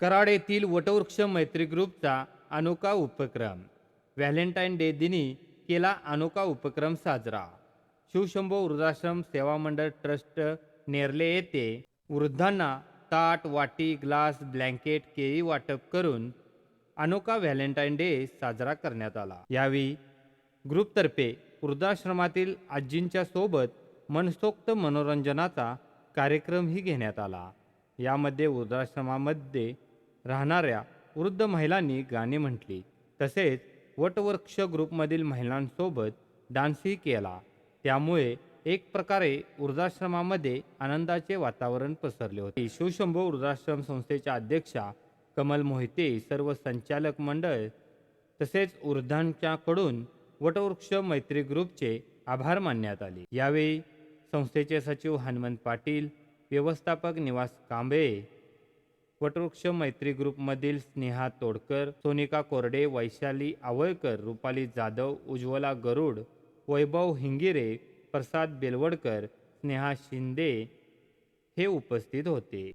कराड येथील वटवृक्ष मैत्री ग्रुपचा अनोखा उपक्रम. व्हॅलेंटाईन डे दिनी केला अनोखा उपक्रम साजरा. शिवशंभो वृद्धाश्रम सेवा मंडळ ट्रस्ट नेरले येथे वृद्धांना ताट वाटी ग्लास ब्लँकेट केळी वाटप करून अनोखा व्हॅलेंटाईन डे साजरा करण्यात आला. यावेळी ग्रुपतर्फे वृद्धाश्रमातील आजींच्या सोबत मनसोक्त मनोरंजनाचा कार्यक्रमही घेण्यात आला. यामध्ये वृद्धाश्रमामध्ये राहणाऱ्या वृद्ध महिलांनी गाणी म्हटली. तसेच वटवृक्ष ग्रुपमधील महिलांसोबत डान्सही केला. त्यामुळे एक प्रकारे वृद्धाश्रमामध्ये आनंदाचे वातावरण पसरले होते. शिवशंभो वृद्धाश्रम संस्थेच्या अध्यक्षा कमल मोहिते सर्व संचालक मंडळ तसेच ऊर्धांच्याकडून वटवृक्ष मैत्री ग्रुपचे आभार मानण्यात आले. यावेळी संस्थेचे सचिव हनुमंत पाटील व्यवस्थापक निवास कांबळे वटवृक्ष मैत्री ग्रुपमधील स्नेहा तोडकर सोनिका कोरडे वैशाली आवळकर रुपाली जाधव उज्ज्वला गरुड वैभव हिंगिरे प्रसाद बेलवडकर स्नेहा शिंदे हे उपस्थित होते.